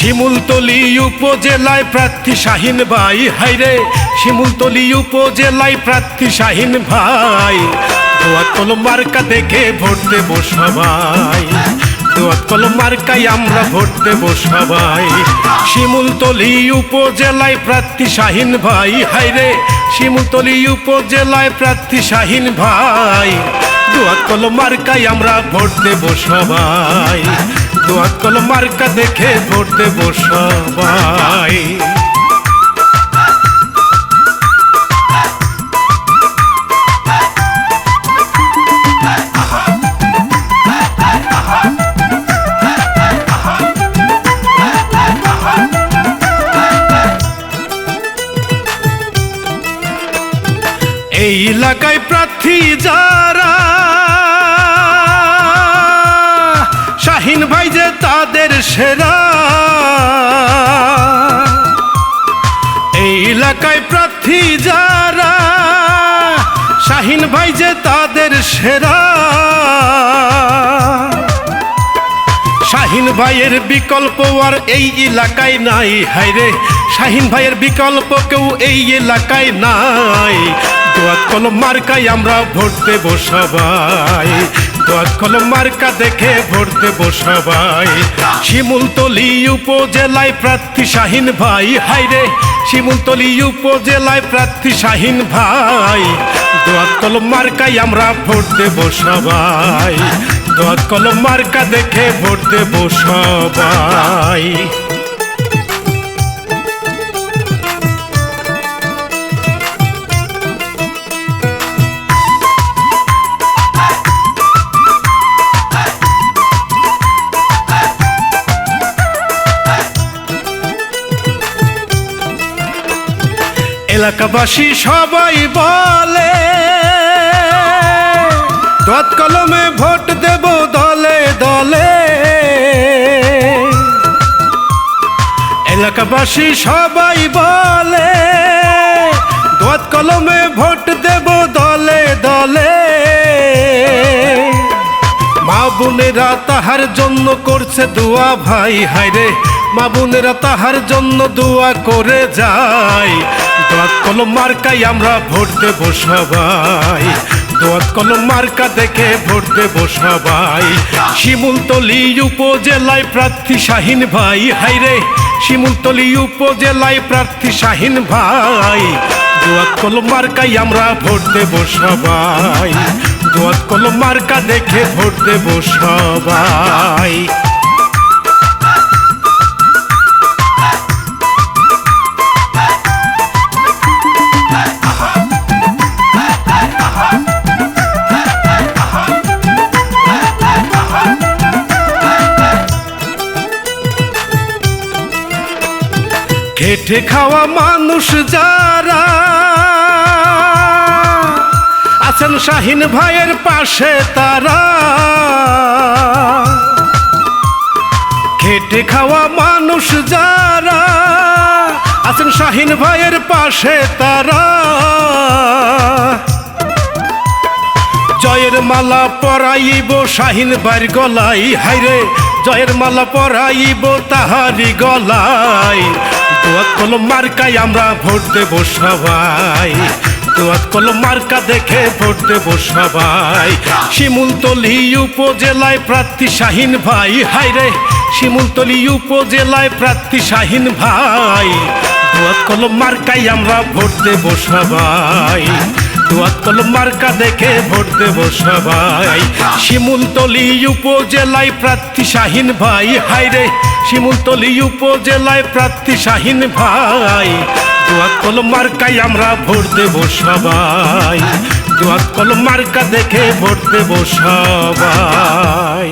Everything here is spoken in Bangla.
শিমুলতলি উপজেলায় প্রার্থী শাহিন ভাই হাইরে শিমুলতলি উপজেলায় প্রার্থী শাহিন ভাই। দোয়াত মার্কা দেখে ভোট দেব সবাই। দোয়াত কলম মার্কাই আমরা ভোট দেব সবাই। শিমুলতলি উপজেলায় প্রার্থী শাহিন ভাই হাইরে শিমুলতলি উপজেলায় প্রার্থী শাহিন ভাই। দোয়াত মার্কাই আমরা ভোট দেব সবাই। দোয়াত কলম মার্কা দেখে ভোট দেব এই এলাকায় প্রার্থী যারা তাদের সেরা। এই এলাকায় প্রার্থী যারা, শাহিন ভাই যে তাদের সেরা। শাহিন ভাইয়ের বিকল্প আর এই এলাকায় নাই হাইরে শাহিন ভাইয়ের বিকল্প কেউ এই এলাকায় নাই। দোয়াত কলম মার্কায় আমরা ভোট দেব সবাই। দোয়াত কলম মার্কা দেখে ভোট দেব সবাই। শিমুলতলি উপজেলায় প্রার্থী শাহিন ভাই। হাইরে শিমুলতলি উপজেলায় প্রার্থী শাহিন ভাই। দোয়াত কলম মার্কায় আমরা ভোট দেব সবাই। দোয়াত কলম মার্কা দেখে ভোট দেব সবাই। এলাকাবাসী সবাই বলে দত কলমে ভোট দেব দলে দলে। এলাকাবাসী সবাই বলে দত কলমে ভোট দেব দলে দলে। মা বোনেরা তাহার জন্য করছে দোয়া, ভাই হায়রে মা বোনেরা তাহার জন্য দোয়া করে যায়। দোয়াত কলম মার্কাই আমরা ভোট দেব সবাই। দোয়াত কলম মার্কা দেখে ভোট দেব সবাই। শিমুলতলি উপজেলায় প্রার্থী শাহিন ভাই। হাইরে শিমুলতলি উপজেলায় প্রার্থী শাহিন ভাই। দোয়াত কলম মার্কাই আমরা ভোট দেব সবাই। দোয়াত কলম মার্কা দেখে ভোট দেব সবাই। খেটে খাওয়া মানুষ যারা আছেন শাহিন ভাইয়ের পাশে তারা। খেটে খাওয়া মানুষ যারা আছেন শাহিন ভাইয়ের পাশে তারা। জয়ের মালা পরাইব শাহিন বার গলাই হাইরে জয়ের মালা পরাইব তাহারি গলাই দোয়াত কলম আমরা ভোট দেব সবাই। দোয়াত কলম মার্কা দেখে ভোট দেব সবাই। শিমুলতলি উপজেলায় প্রার্থী শাহিন ভাই। হাইরে শিমুলতলি উপজেলায় প্রার্থী শাহিন ভাই। দোয়াত কলম আমরা ভোট দেব সবাই। দোয়াত কলম মার্কা দেখে ভোট দেব সবাই। শিমুলতলি উপজেলায় প্রার্থী শাহিন ভাই। হাইরে শিমুলতলি উপজেলায় প্রার্থী শাহিন ভাই। দোয়াত কলম মার্কাই আমরা ভোট দেব সবাই। দোয়াত মার্কা দেখে ভোট দেব সবাই।